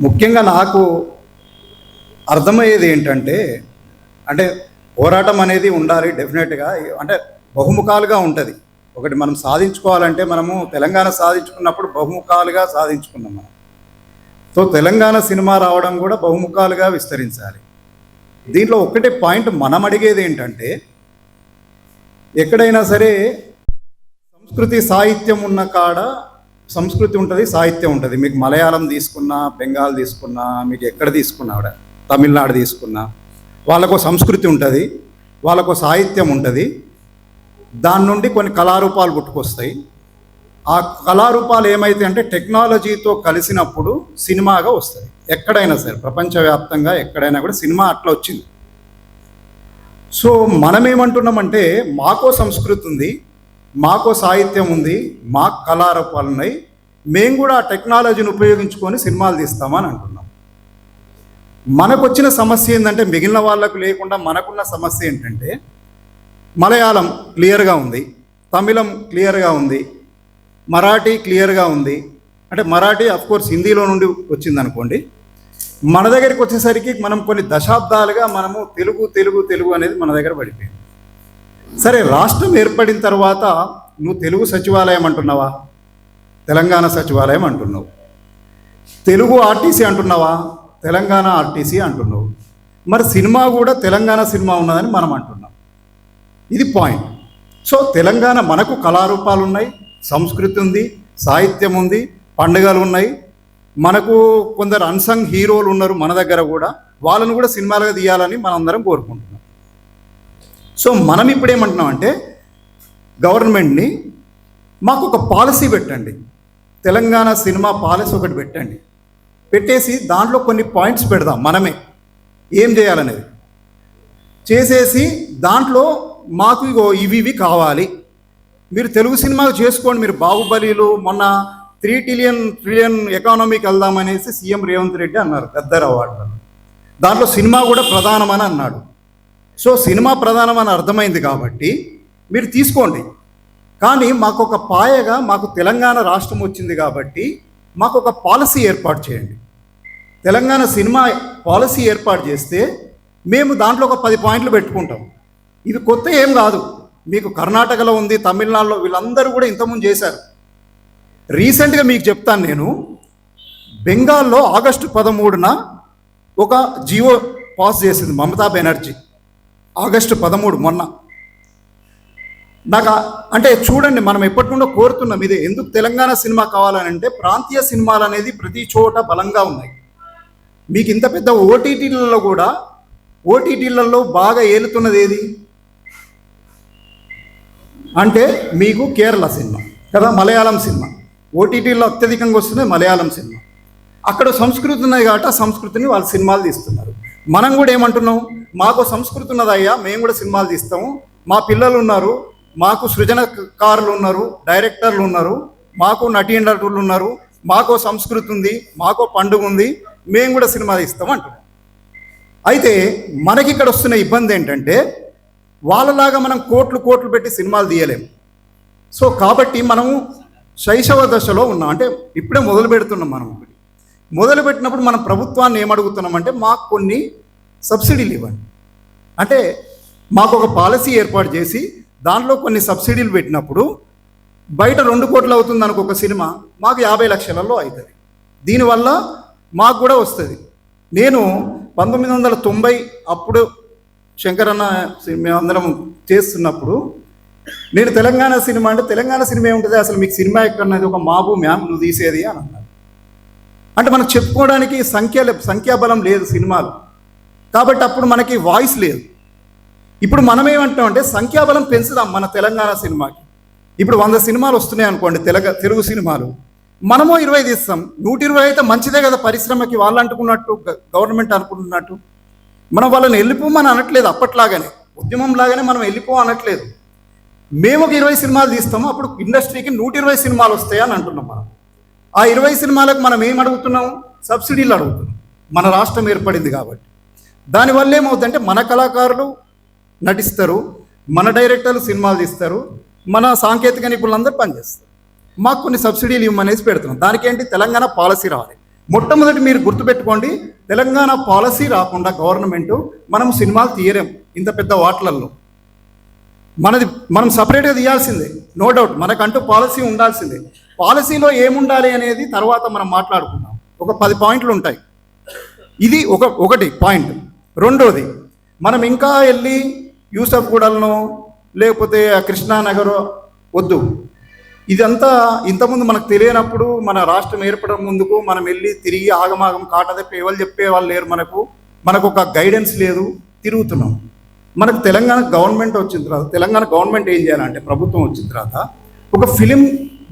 ముఖ్యంగా నాకు అర్థమయ్యేది ఏంటంటే అంటే పోరాటం అనేది ఉండాలి డెఫినెట్గా. అంటే బహుముఖాలుగా ఉంటుంది. ఒకటి మనం సాధించుకోవాలంటే మనము తెలంగాణ సాధించుకున్నప్పుడు బహుముఖాలుగా సాధించుకున్నాం మనం. సో తెలంగాణ సినిమా రావడం కూడా బహుముఖాలుగా విస్తరించాలి. దీంట్లో ఒకటే పాయింట్ మనం అడిగేది ఏంటంటే ఎక్కడైనా సరే సంస్కృతి సాహిత్యం ఉన్న కాడ సంస్కృతి ఉంటుంది సాహిత్యం ఉంటుంది. మీకు మలయాళం తీసుకున్నా బెంగాల్ తీసుకున్నా మీకు ఎక్కడ తీసుకున్నా కూడా తమిళనాడు తీసుకున్నా వాళ్ళకు సంస్కృతి ఉంటుంది వాళ్ళకు సాహిత్యం ఉంటుంది. దాని నుండి కొన్ని కళారూపాలు పుట్టుకొస్తాయి. ఆ కళారూపాలు ఏమైతే అంటే టెక్నాలజీతో కలిసినప్పుడు సినిమాగా వస్తుంది ఎక్కడైనా సరే ప్రపంచవ్యాప్తంగా ఎక్కడైనా కూడా సినిమా అట్లా వచ్చింది. సో మనం ఏమంటున్నామంటే మాకో సంస్కృతి ఉంది మాకో సాహిత్యం ఉంది మాకు కళారూపాలు ఉన్నాయి మేము కూడా ఆ టెక్నాలజీని ఉపయోగించుకొని సినిమాలు తీస్తామని అంటున్నాం. మనకు వచ్చిన సమస్య ఏంటంటే మిగిలిన వాళ్ళకు లేకుండా మనకున్న సమస్య ఏంటంటే మలయాళం క్లియర్గా ఉంది తమిళం క్లియర్గా ఉంది మరాఠీ క్లియర్గా ఉంది. అంటే మరాఠీ అఫ్ కోర్స్ హిందీలో నుండి వచ్చింది అనుకోండి మన దగ్గరికి వచ్చేసరికి మనం కొన్ని దశాబ్దాలుగా మనము తెలుగు తెలుగు తెలుగు అనేది మన దగ్గర పడిపోయింది. సరే రాష్ట్రం ఏర్పడిన తర్వాత నువ్వు తెలుగు సచివాలయం అంటున్నావా? తెలంగాణ సచివాలయం అంటున్నావు. తెలుగు ఆర్టీసీ అంటున్నావా? తెలంగాణ ఆర్టీసీ అంటున్నావు. మరి సినిమా కూడా తెలంగాణ సినిమా ఉన్నదని మనం అంటున్నాం. ఇది పాయింట్. సో తెలంగాణ మనకు కళారూపాలు ఉన్నాయి సంస్కృతి ఉంది సాహిత్యం ఉంది పండుగలు ఉన్నాయి. మనకు కొందరు అన్సంగ్ హీరోలు ఉన్నారు మన దగ్గర కూడా. వాళ్ళను కూడా సినిమాలుగా తీయాలని మనందరం కోరుకుంటున్నాం. సో మనం ఇప్పుడు ఏమంటున్నాం అంటే గవర్నమెంట్ని మాకు ఒక పాలసీ పెట్టండి. తెలంగాణ సినిమా పాలసీ ఒకటి పెట్టండి. పెట్టేసి దాంట్లో కొన్ని పాయింట్స్ పెడదాం మనమే. ఏం చేయాలనేది? చేసేసి దాంట్లో మాకు ఇగో ఇవి ఇవి కావాలి. మీరు తెలుగు సినిమాలు చేసుకోండి. మీరు బాహుబలిలు మొన్న త్రీ ట్రిలియన్ ట్రిలియన్ ఎకానమీకి వెళ్దామనేసి సీఎం రేవంత్ రెడ్డి అన్నారు. గద్దర్ అవార్డు దాంట్లో సినిమా కూడా ప్రధానమని అన్నాడు. సో సినిమా ప్రధానమని అర్థమైంది కాబట్టి మీరు తీసుకోండి. కానీ మాకు ఒక పాయగా మాకు తెలంగాణ రాష్ట్రం వచ్చింది కాబట్టి మాకు ఒక పాలసీ ఏర్పాటు చేయండి. తెలంగాణ సినిమా పాలసీ ఏర్పాటు చేస్తే మేము దాంట్లో ఒక పది పాయింట్లు పెట్టుకుంటాం. ఇది కొత్త ఏం కాదు. మీకు కర్ణాటకలో ఉంది తమిళనాడులో వీళ్ళందరూ కూడా ఇంతకుముందు చేశారు. రీసెంట్గా మీకు చెప్తాను నేను. బెంగాల్లో ఆగస్టు పదమూడున ఒక జియో పాస్ చేసింది మమతా బెనర్జీ. ఆగస్టు పదమూడు మొన్న. నాకు అంటే చూడండి మనం ఎప్పటి నుండో కోరుతున్నాం ఇదే. ఎందుకు తెలంగాణ సినిమా కావాలని అంటే ప్రాంతీయ సినిమాలు అనేది ప్రతి చోట బలంగా ఉన్నాయి. మీకు ఇంత పెద్ద ఓటీటీలలో కూడా ఓటీటీలలో బాగా ఏలుతున్నది ఏది? అంటే మీకు కేరళ సినిమా కదా మలయాళం సినిమా. ఓటీటీలో అత్యధికంగా వస్తుంది మలయాళం సినిమా. అక్కడ సంస్కృతి ఉన్నాయి కాబట్టి ఆ సంస్కృతిని వాళ్ళు సినిమాలు తీస్తున్నారు. మనం కూడా ఏమంటున్నాం? మాకు సంస్కృతి ఉన్నదయ్యా మేము కూడా సినిమాలు తీస్తాము. మా పిల్లలు ఉన్నారు మాకు సృజనకారులు ఉన్నారు డైరెక్టర్లు ఉన్నారు మాకు నటీ నటులు ఉన్నారు మాకో సంస్కృతి ఉంది మాకో పండుగ ఉంది మేము కూడా సినిమా తీస్తాం అంటున్నాం. అయితే మనకి ఇక్కడ వస్తున్న ఇబ్బంది ఏంటంటే వాళ్ళలాగా మనం కోట్లు కోట్లు పెట్టి సినిమాలు తీయలేము. సో కాబట్టి మనము శైశవ దశలో ఉన్నాం. అంటే ఇప్పుడే మొదలు పెడుతున్నాం మనం మొదలుపెట్టినప్పుడు మనం ప్రభుత్వాన్ని ఏమడుగుతున్నామంటే మాకు కొన్ని సబ్సిడీలు ఇవ్వండి. అంటే మాకు ఒక పాలసీ ఏర్పాటు చేసి దాంట్లో కొన్ని సబ్సిడీలు పెట్టినప్పుడు బయట రెండు కోట్లు అవుతుంది అనుకో ఒక సినిమా మాకు యాభై లక్షలలో అవుతుంది. దీనివల్ల మాకు కూడా వస్తుంది. నేను పంతొమ్మిది వందల తొంభై అప్పుడు శంకరన్న సినిమా మేమందరం చేస్తున్నప్పుడు నేను తెలంగాణ సినిమా అంటే తెలంగాణ సినిమా ఏముంటుంది? అసలు మీకు సినిమా ఎక్కడన్నది? ఒక మాబు మ్యామ్ నువ్వు తీసేది అని అన్నారు. అంటే మనం చెప్పుకోవడానికి సంఖ్య సంఖ్యాబలం లేదు సినిమాలు. కాబట్టి అప్పుడు మనకి వాయిస్ లేదు. ఇప్పుడు మనం ఏమంటాం అంటే సంఖ్యాబలం పెంచుదాం మన తెలంగాణ సినిమాకి. ఇప్పుడు వంద సినిమాలు వస్తున్నాయి అనుకోండి తెలగ తెలుగు సినిమాలు. మనము ఇరవై తీస్తాం. నూట ఇరవై అయితే మంచిదే కదా పరిశ్రమకి వాళ్ళు అంటుకున్నట్టు గ- గవర్నమెంట్ అనుకుంటున్నట్టు మనం వాళ్ళని వెళ్ళిపోమని అనట్లేదు అప్పట్లాగానే. ఉద్యమం లాగానే మనం వెళ్ళిపో అనట్లేదు. మేము ఒక ఇరవై సినిమాలు తీస్తాము అప్పుడు ఇండస్ట్రీకి నూట ఇరవై సినిమాలు వస్తాయి అని అంటున్నాం మనం. ఆ ఇరవై సినిమాలకు మనం ఏం అడుగుతున్నాం? సబ్సిడీలు అడుగుతున్నాం. మన రాష్ట్రం ఏర్పడింది కాబట్టి. దానివల్ల ఏమవుతుందంటే మన కళాకారులు నటిస్తారు మన డైరెక్టర్లు సినిమాలు తీస్తారు మన సాంకేతిక నిపుణులందరూ పనిచేస్తారు. మాకు కొన్ని సబ్సిడీలు ఇవ్వమనేసి పెడుతున్నాం. దానికి ఏంటి? తెలంగాణ పాలసీ రావాలి. మొట్టమొదటి మీరు గుర్తుపెట్టుకోండి తెలంగాణ పాలసీ రాకుండా గవర్నమెంట్ మనం సినిమాలు తీయలేం ఇంత పెద్ద వాటిలల్లో. మనది మనం సపరేట్గా తీయాల్సిందే. నో డౌట్ మనకంటూ పాలసీ ఉండాల్సిందే. పాలసీలో ఏముండాలి అనేది తర్వాత మనం మాట్లాడుకుందాం. ఒక పది పాయింట్లు ఉంటాయి. ఇది ఒక ఒకటి పాయింట్. రెండోది మనం ఇంకా వెళ్ళి యూసఫ్ గూడలను లేకపోతే ఆ కృష్ణానగర్ వద్దు. ఇదంతా ఇంతకుముందు మనకు తెలియనప్పుడు మన రాష్ట్రం ఏర్పడడం ముందుకు మనం వెళ్ళి తిరిగి ఆగమాగం కాటదప్పి ఎవరు చెప్పే వాళ్ళు లేరు మనకు. మనకు ఒక గైడెన్స్ లేదు. తిరుగుతున్నాం. మనకు తెలంగాణ గవర్నమెంట్ వచ్చిన తర్వాత తెలంగాణ గవర్నమెంట్ ఏం చేయాలంటే ప్రభుత్వం వచ్చిన తర్వాత ఒక ఫిలిం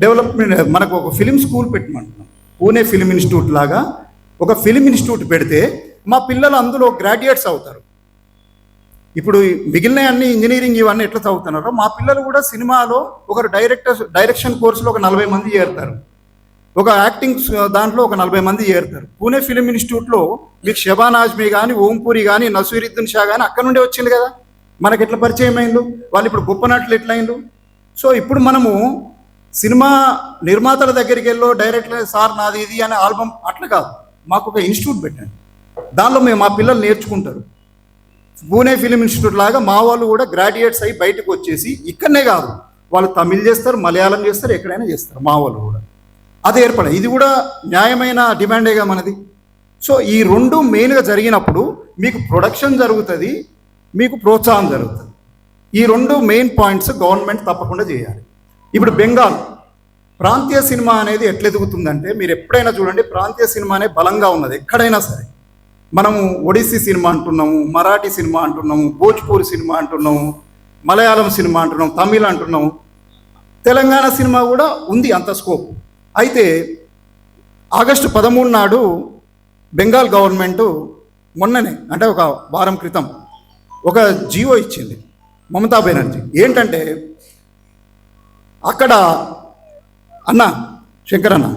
డెవలప్మెంట్ మనకు ఒక ఫిలిం స్కూల్ పెట్టమంటున్నాం. పూణే ఫిలిం ఇన్స్టిట్యూట్ లాగా ఒక ఫిలిం ఇన్స్టిట్యూట్ పెడితే మా పిల్లలు అందులో గ్రాడ్యుయేట్స్ అవుతారు. ఇప్పుడు మిగిలిన అన్ని ఇంజనీరింగ్ ఇవన్నీ ఎట్లా చదువుతున్నారో మా పిల్లలు కూడా సినిమాలో ఒకరు డైరెక్టర్ డైరెక్షన్ కోర్సులో ఒక నలభై మంది చేరుతారు. ఒక యాక్టింగ్ దాంట్లో ఒక నలభై మంది చేరుతారు. పూణే ఫిలిం ఇన్స్టిట్యూట్లో మీకు షబాన్ ఆజ్మీ కానీ ఓంపూరి కానీ నసీరుద్దీన్ షా కానీ అక్కడ నుండే వచ్చింది కదా? మనకి ఎట్లా పరిచయం అయిందో? వాళ్ళు ఇప్పుడు గొప్ప నటులు ఎట్లా సో ఇప్పుడు మనము సినిమా నిర్మాతల దగ్గరికి వెళ్ళో డైరెక్టర్ సార్ నాది ఇది అనే ఆల్బమ్ అట్లా కాదు. మాకు ఒక ఇన్స్టిట్యూట్ పెట్టండి. దానిలో మేము మా పిల్లలు నేర్చుకుంటారు. పూణే ఫిలిం ఇన్స్టిట్యూట్ లాగా మా వాళ్ళు కూడా గ్రాడ్యుయేట్స్ అయ్యి బయటకు వచ్చేసి ఇక్కడనే కాదు. వాళ్ళు తమిళ్ చేస్తారు మలయాళం చేస్తారు ఎక్కడైనా చేస్తారు మా వాళ్ళు అది ఏర్పడింది. ఇది కూడా న్యాయమైన డిమాండేగా మనది. సో ఈ రెండు మెయిన్గా జరిగినప్పుడు మీకు ప్రొడక్షన్ జరుగుతుంది మీకు ప్రోత్సాహం జరుగుతుంది. ఈ రెండు మెయిన్ పాయింట్స్ గవర్నమెంట్ తప్పకుండా చేయాలి. ఇప్పుడు బెంగాల్ ప్రాంతీయ సినిమా అనేది ఎట్లెదుగుతుందంటే మీరు ఎప్పుడైనా చూడండి ప్రాంతీయ సినిమా బలంగా ఉన్నది ఎక్కడైనా సరే. మనము ఒడిస్సీ సినిమా అంటున్నాము మరాఠీ సినిమా అంటున్నాము భోజ్పూరి సినిమా అంటున్నాము మలయాళం సినిమా అంటున్నాము తమిళ్ అంటున్నాము. తెలంగాణ సినిమా కూడా ఉంది అంత స్కోప్. అయితే ఆగస్టు పదమూడు నాడు బెంగాల్ గవర్నమెంట్ మొన్ననే అంటే ఒక వారం క్రితం ఒక జియో ఇచ్చింది మమతా బెనర్జీ. ఏంటంటే అక్కడ అన్న శంకర్ అన్న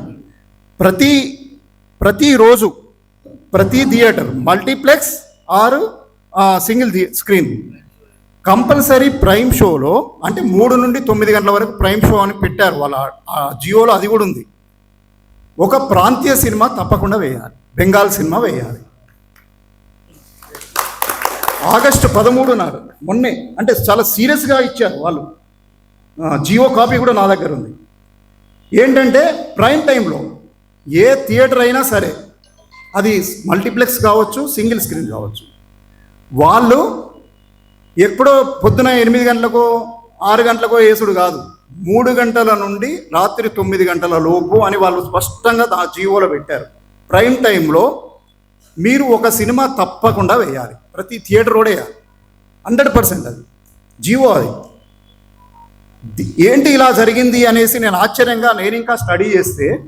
ప్రతి ప్రతిరోజు ప్రతి థియేటర్ మల్టీప్లెక్స్ ఆరు సింగిల్ థి స్క్రీన్. కంపల్సరీ ప్రైమ్ షోలో అంటే మూడు నుండి తొమ్మిది గంటల వరకు ప్రైమ్ షో అని పెట్టారు. వాళ్ళ జియోలో అది కూడా ఉంది. ఒక ప్రాంతీయ సినిమా తప్పకుండా వేయాలి. బెంగాల్ సినిమా వేయాలి. ఆగస్టు పదమూడు నాడు మొన్నే అంటే చాలా సీరియస్గా ఇచ్చారు వాళ్ళు. జియో కాపీ కూడా నా దగ్గర ఉంది. ఏంటంటే ప్రైమ్ టైంలో ఏ థియేటర్ అయినా సరే అది మల్టీప్లెక్స్ కావచ్చు సింగిల్ స్క్రీన్ కావచ్చు వాళ్ళు ఎప్పుడో పొద్దున ఎనిమిది గంటలకో ఆరు గంటలకో యేసుడు కాదు. మూడు గంటల నుండి రాత్రి తొమ్మిది గంటల లోపు అని వాళ్ళు స్పష్టంగా ఆ జీవోలో పెట్టారు. ప్రైమ్ టైంలో మీరు ఒక సినిమా తప్పకుండా వేయాలి. ప్రతి థియేటర్ కూడా వేయాలి. హండ్రెడ్ పర్సెంట్ అది. జీవో అది. ఏంటి ఇలా జరిగింది అనేసి నేను ఆశ్చర్యంగా నేను ఇంకా స్టడీ చేస్తే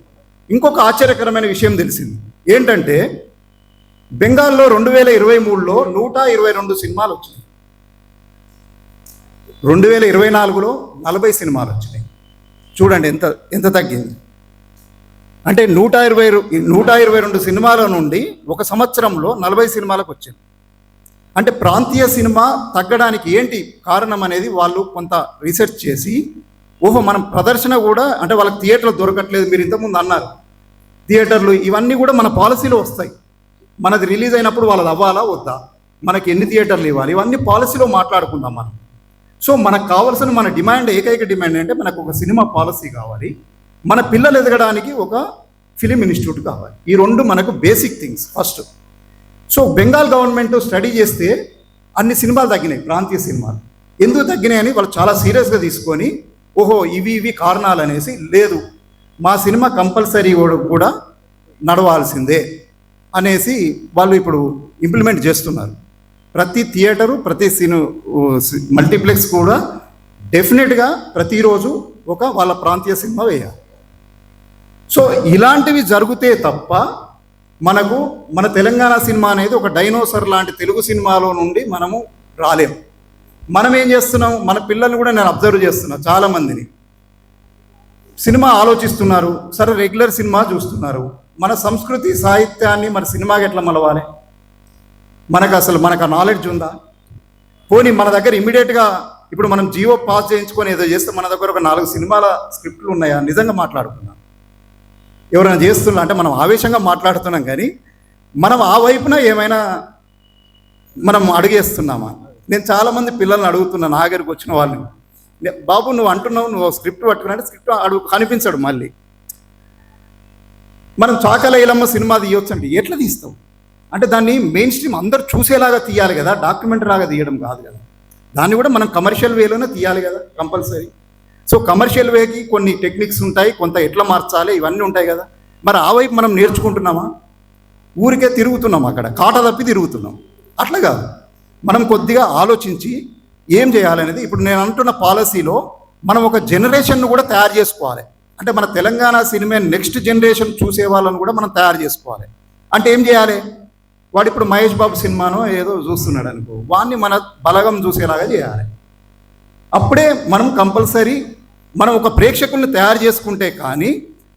ఇంకొక ఆశ్చర్యకరమైన విషయం తెలిసింది. ఏంటంటే బెంగాల్లో రెండు వేల ఇరవై మూడులో నూట ఇరవై రెండు సినిమాలు వచ్చినాయి. రెండు వేల ఇరవై నాలుగులో నలభై సినిమాలు వచ్చినాయి. చూడండి ఎంత ఎంత తగ్గింది. అంటే నూట ఇరవై నూట ఇరవై రెండు సినిమాల నుండి ఒక సంవత్సరంలో నలభై సినిమాలకు వచ్చింది. అంటే ప్రాంతీయ సినిమా తగ్గడానికి ఏంటి కారణం అనేది వాళ్ళు కొంత రీసెర్చ్ చేసి ఓహో మనం ప్రదర్శన కూడా అంటే వాళ్ళకి థియేటర్లు దొరకట్లేదు మీరు ఇంతకుముందు అన్నారు. థియేటర్లు ఇవన్నీ కూడా మన పాలసీలో వస్తాయి. మనది రిలీజ్ అయినప్పుడు వాళ్ళది అవ్వాలా వద్దా? మనకి ఎన్ని థియేటర్లు ఇవ్వాలి? ఇవన్నీ పాలసీలో మాట్లాడుకుందాం మనం. సో మనకు కావాల్సిన మన డిమాండ్ ఏకైక డిమాండ్ అంటే మనకు ఒక సినిమా పాలసీ కావాలి. మన పిల్లలు ఎదగడానికి ఒక ఫిలిం ఇన్స్టిట్యూట్ కావాలి. ఈ రెండు మనకు basic things first so Bengal government study చేస్తే అన్ని సినిమాలు తగ్గినాయి ప్రాంతీయ సినిమాలు. ఎందుకు తగ్గినాయని వాళ్ళు చాలా సీరియస్గా తీసుకొని ఓహో ఇవి ఇవి కారణాలు అనేసి లేదు మా సినిమా కంపల్సరీ కూడా నడవాల్సిందే అనేసి వాళ్ళు ఇప్పుడు ఇంప్లిమెంట్ చేస్తున్నారు. ప్రతి థియేటరు ప్రతి సిను మల్టీప్లెక్స్ కూడా డెఫినెట్గా ప్రతిరోజు ఒక వాళ్ళ ప్రాంతీయ సినిమా వేయాలి. సో ఇలాంటివి జరిగితే తప్ప మనకు మన తెలంగాణ సినిమా అనేది ఒక డైనోసర్ లాంటి తెలుగు సినిమాలో నుండి మనము రాలేము మనం ఏం చేస్తున్నాం? మన పిల్లల్ని కూడా నేను అబ్జర్వ్ చేస్తున్నా చాలామందిని. సినిమా ఆలోచిస్తున్నారు సరే రెగ్యులర్ సినిమా చూస్తున్నారు. మన సంస్కృతి సాహిత్యాన్ని మన సినిమాకి ఎట్లా మలవాలి? మనకు అసలు మనకు ఆ నాలెడ్జ్ ఉందా? పోనీ మన దగ్గర ఇమీడియట్గా ఇప్పుడు మనం జియో పాస్ చేయించుకొని ఏదో చేస్తే మన దగ్గర ఒక నాలుగు సినిమాల స్క్రిప్ట్లు ఉన్నాయా? నిజంగా మాట్లాడుకున్నాం ఎవరైనా చేస్తున్నా అంటే మనం ఆవేశంగా మాట్లాడుతున్నాం కానీ మనం ఆ వైపున ఏమైనా మనం అడిగేస్తున్నామా? నేను చాలామంది పిల్లల్ని అడుగుతున్నా నా దగ్గరికి వచ్చిన వాళ్ళని. బాబు నువ్వు అంటున్నావు నువ్వు స్క్రిప్ట్ పట్టుకున్నా స్క్రిప్ట్ అడుగు కనిపించడు మళ్ళీ. మనం చాకల ఇలమ్మ సినిమా తీయొచ్చు అంటే ఎట్లా తీస్తావు? అంటే దాన్ని మెయిన్ స్ట్రీమ్ అందరు చూసేలాగా తీయాలి కదా డాక్యుమెంటరీ లాగా తీయడం కాదు కదా. దాన్ని కూడా మనం కమర్షియల్ వేలోనే తీయాలి కదా కంపల్సరీ సో కమర్షియల్ వేకి కొన్ని టెక్నిక్స్ ఉంటాయి కొంత ఎట్లా మార్చాలి ఇవన్నీ ఉంటాయి కదా. మరి ఆ వైపు మనం నేర్చుకుంటున్నామా? ఊరికే తిరుగుతున్నాం అక్కడ కాట తప్పి తిరుగుతున్నాం. అట్లా కాదు. మనం కొద్దిగా ఆలోచించి ఏం చేయాలనేది ఇప్పుడు నేను అంటున్న పాలసీలో మనం ఒక జనరేషన్ను కూడా తయారు చేసుకోవాలి. అంటే మన తెలంగాణ సినిమా నెక్స్ట్ జనరేషన్ చూసే వాళ్ళని కూడా మనం తయారు చేసుకోవాలి. అంటే ఏం చేయాలి? వాడు ఇప్పుడు మహేష్ బాబు సినిమానో ఏదో చూస్తున్నాడు అనుకో వాడిని మన బలగం చూసేలాగా చేయాలి. అప్పుడే మనం కంపల్సరీ మనం ఒక ప్రేక్షకుల్ని తయారు చేసుకుంటే కానీ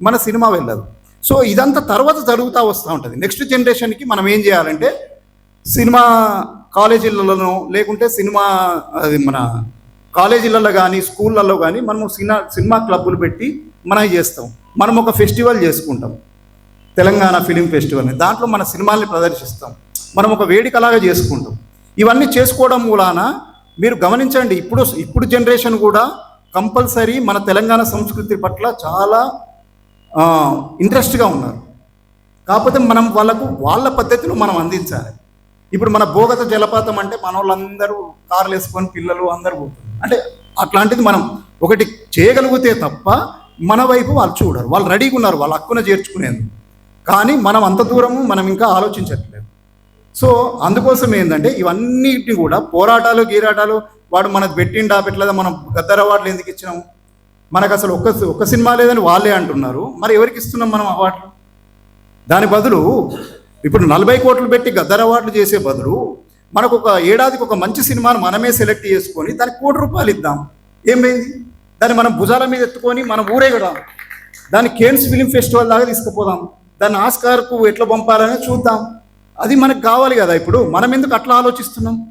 మన సినిమా వెళ్ళదు. సో ఇదంతా తర్వాత జరుగుతూ వస్తూ ఉంటుంది. నెక్స్ట్ జనరేషన్కి మనం ఏం చేయాలంటే సినిమా కాలేజీలలోనో లేకుంటే సినిమా అది మన కాలేజీలలో కానీ స్కూళ్ళల్లో కానీ మనము సినిమా సినిమా క్లబ్బులు పెట్టి మనం చేస్తాం. మనం ఒక ఫెస్టివల్ చేసుకుంటాం. తెలంగాణ ఫిలిం ఫెస్టివల్ని దాంట్లో మన సినిమాల్ని ప్రదర్శిస్తాం. మనం ఒక వేడికలాగా చేసుకుంటాం. ఇవన్నీ చేసుకోవడం మూలాన మీరు గమనించండి ఇప్పుడు ఇప్పుడు జనరేషన్ కూడా కంపల్సరీ మన తెలంగాణ సంస్కృతి పట్ల చాలా ఇంట్రెస్ట్గా ఉన్నారు. కాకపోతే మనం వాళ్ళకు వాళ్ళ పద్ధతిలో మనం అందించాలి. ఇప్పుడు మన భోగత జలపాతం అంటే మన వాళ్ళందరూ కార్లు వేసుకొని పిల్లలు అందరూ పోతున్నారు అంటే అట్లాంటిది మనం ఒకటి చేయగలిగితే తప్ప మన వైపు వాళ్ళు చూడరు. వాళ్ళు రెడీగా ఉన్నారు వాళ్ళు హక్కున చేర్చుకునేందుకు. కానీ మనం అంత దూరము మనం ఇంకా ఆలోచించట్లేదు. సో అందుకోసం ఏంటంటే ఇవన్నిటిని కూడా పోరాటాలు గీరాటాలు వాడు మనకు పెట్టిండా పెట్టలేదా మనం గద్దర అవార్డులు ఎందుకు ఇచ్చినాము? మనకు అసలు ఒక్క ఒక్క సినిమా లేదని వాళ్ళే అంటున్నారు. మరి ఎవరికి ఇస్తున్నాం మనం అవార్డులు? దాని బదులు ఇప్పుడు నలభై కోట్లు పెట్టి గద్దర్ అవార్డులు చేసే బదులు మనకు ఒక ఏడాదికి ఒక మంచి సినిమాను మనమే సెలెక్ట్ చేసుకొని దానికి కోటి రూపాయలు ఇద్దాం. ఏమైంది దాన్ని మనం భుజాల మీద ఎత్తుకొని మనం ఊరేగడం దాన్ని కేన్స్ ఫిలిం ఫెస్టివల్ దాకా తీసుకుపోదాం. దాన్ని ఆస్కార్కు ఎట్లా పంపాలని చూద్దాం. అది మనకు కావాలి కదా ఇప్పుడు. మనం ఎందుకు అట్లా ఆలోచిస్తున్నాం?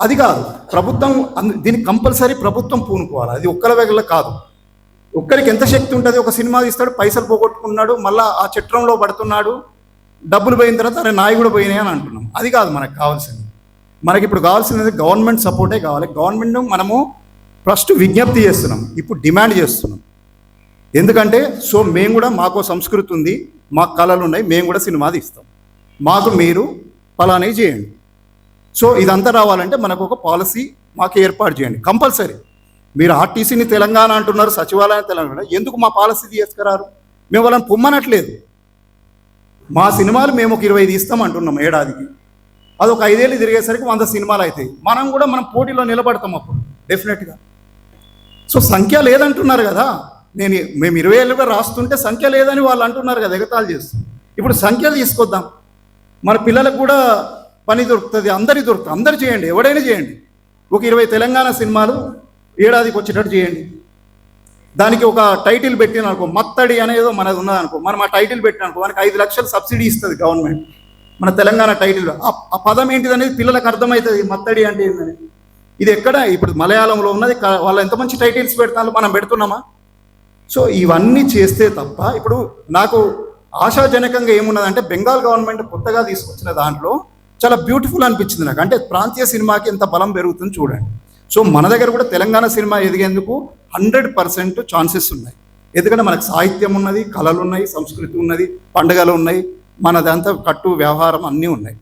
అది కాదు. ప్రభుత్వం దీనికి కంపల్సరీ ప్రభుత్వం పూనుకోవాలి. అది ఒక్కల వెగల కాదు. ఒక్కరికి ఎంత శక్తి ఉంటుంది? ఒక సినిమా తీస్తాడు పైసలు పోగొట్టుకున్నాడు మళ్ళీ ఆ చిత్రంలో పడుతున్నాడు డబ్బులు పోయిన తర్వాత అరే నాయి కూడా పోయినాయి అని అంటున్నాం. అది కాదు మనకు కావాల్సింది. మనకి ఇప్పుడు కావాల్సినది గవర్నమెంట్ సపోర్టే కావాలి. గవర్నమెంట్ మనము ఫస్ట్ విజ్ఞప్తి చేస్తున్నాం. ఇప్పుడు డిమాండ్ చేస్తున్నాం. ఎందుకంటే సో మేము కూడా మాకు సంస్కృతి ఉంది మాకు కళలు ఉన్నాయి మేము కూడా సినిమా తీస్తాం మాకు మీరు ఫలానే చేయండి. సో ఇదంతా రావాలంటే మనకు ఒక పాలసీ మాకు ఏర్పాటు చేయండి. కంపల్సరీ. మీరు ఆర్టీసీని తెలంగాణ అంటున్నారు సచివాలయం తెలంగాణ ఎందుకు మా పాలసీ తీసుకురారు? మేము వాళ్ళని పొమ్మనట్లేదు. మా సినిమాలు మేము ఒక ఇరవై తీస్తాం అంటున్నాం ఏడాదికి. అది ఒక ఐదేళ్ళు తిరిగేసరికి వంద సినిమాలు అవుతాయి. మనం కూడా మనం పోటీలో నిలబడతాం అప్పుడు డెఫినెట్గా. సో సంఖ్య లేదంటున్నారు కదా. నేను మేము ఇరవై ఏళ్ళుగా రాస్తుంటే సంఖ్య లేదని వాళ్ళు అంటున్నారు కదా ఎగతాళి చేస్తాం. ఇప్పుడు సంఖ్య తీసుకొద్దాం. మన పిల్లలకు కూడా పని దొరుకుతుంది అందరి దొరుకుతుంది. అందరు చేయండి ఎవడైనా చేయండి. ఒక ఇరవై తెలంగాణ సినిమాలు ఏడాదికి వచ్చేటట్టు చేయండి. దానికి ఒక టైటిల్ పెట్టిన అనుకో మత్తడి అనేదో మనది ఉన్నదనుకో మనం ఆ టైటిల్ పెట్టిన అనుకో మనకి ఐదు లక్షలు సబ్సిడీ ఇస్తుంది గవర్నమెంట్. మన తెలంగాణ టైటిల్ ఆ ఆ పదం ఏంటిది అనేది పిల్లలకు అర్థమవుతుంది మత్తడి అంటే ఏంటని ఇది ఎక్కడ? ఇప్పుడు మలయాళంలో ఉన్నది వాళ్ళు ఎంత మంచి టైటిల్స్ పెడతారు మనం పెడుతున్నామా? సో ఇవన్నీ చేస్తే తప్ప ఇప్పుడు నాకు ఆశాజనకంగా ఏమున్నదంటే బెంగాల్ గవర్నమెంట్ కొత్తగా తీసుకొచ్చిన దాంట్లో చాలా బ్యూటిఫుల్ అనిపించింది నాకు. అంటే ప్రాంతీయ సినిమాకి ఎంత బలం పెరుగుతుంది చూడండి. సో మన దగ్గర కూడా తెలంగాణ సినిమా ఎదిగేందుకు హండ్రెడ్ పర్సెంట్ ఛాన్సెస్ ఉన్నాయి. ఎందుకంటే మనకు సాహిత్యం ఉన్నది కళలు ఉన్నాయి సంస్కృతి ఉన్నది పండుగలు ఉన్నాయి మనదంతా కట్టు వ్యవహారం అన్నీ ఉన్నాయి.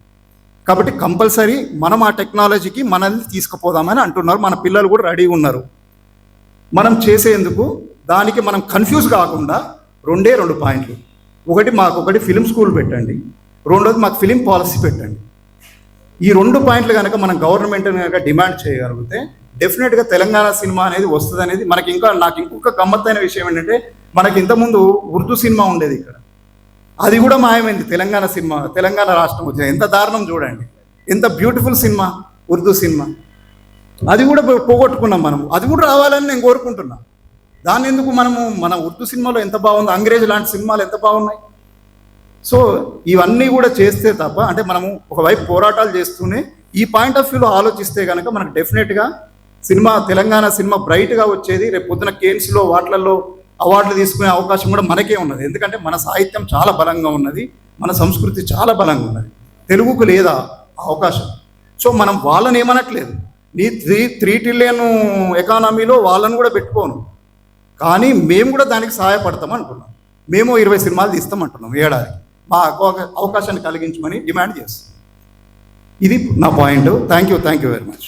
కాబట్టి కంపల్సరీ మనం ఆ టెక్నాలజీకి మనల్ని తీసుకుపోదామని అంటున్నారు. మన పిల్లలు కూడా రెడీ ఉన్నారు. మనం చేసేందుకు దానికి మనం కన్ఫ్యూజ్ కాకుండా రెండే రెండు పాయింట్లు. ఒకటి మాకు ఒకటి ఫిలిం స్కూల్ పెట్టండి. రెండోది మాకు ఫిలిం పాలసీ పెట్టండి. ఈ రెండు పాయింట్లు కనుక మనం గవర్నమెంట్ కనుక డిమాండ్ చేయగలిగితే డెఫినెట్గా తెలంగాణ సినిమా అనేది వస్తుంది అనేది మనకి ఇంకా నాకు ఇంకొక గమ్మత్తైన విషయం ఏంటంటే మనకి ఇంతకుముందు ఉర్దూ సినిమా ఉండేది ఇక్కడ. అది కూడా మాయమైంది తెలంగాణ సినిమా తెలంగాణ రాష్ట్రం వచ్చింది ఎంత దారుణం చూడండి. ఎంత బ్యూటిఫుల్ సినిమా ఉర్దూ సినిమా. అది కూడా పోగొట్టుకున్నాం మనం. అది కూడా రావాలని నేను కోరుకుంటున్నాను దాన్ని ఎందుకు మనము మన ఉర్దూ సినిమాలో ఎంత బాగుంది అంగ్రేజ్ లాంటి సినిమాలు ఎంత బాగున్నాయి? సో ఇవన్నీ కూడా చేస్తే తప్ప అంటే మనము ఒకవైపు పోరాటాలు చేస్తూనే ఈ పాయింట్ ఆఫ్ వ్యూలో ఆలోచిస్తే కనుక మనకు డెఫినెట్గా సినిమా తెలంగాణ సినిమా బ్రైట్గా వచ్చేది. రేపు పొద్దున కేన్స్లో వాటిలలో అవార్డులు తీసుకునే అవకాశం కూడా మనకే ఉన్నది. ఎందుకంటే మన సాహిత్యం చాలా బలంగా ఉన్నది. మన సంస్కృతి చాలా బలంగా ఉన్నది. తెలుగుకు లేదా అవకాశం. సో మనం వాళ్ళని ఏమనట్లేదు. నీ త్రీ త్రీ ట్రిలియన్ ఎకానమీలో వాళ్ళని కూడా పెట్టుకోను. కానీ మేము కూడా దానికి సహాయపడతాం అనుకున్నాం. మేము ఇరవై సినిమాలు తీస్తామంటున్నాం ఏడాది మా అవకాశాన్ని కలిగించమని డిమాండ్ చేస్తాం. ఇది నా point. Thank you thank you very much.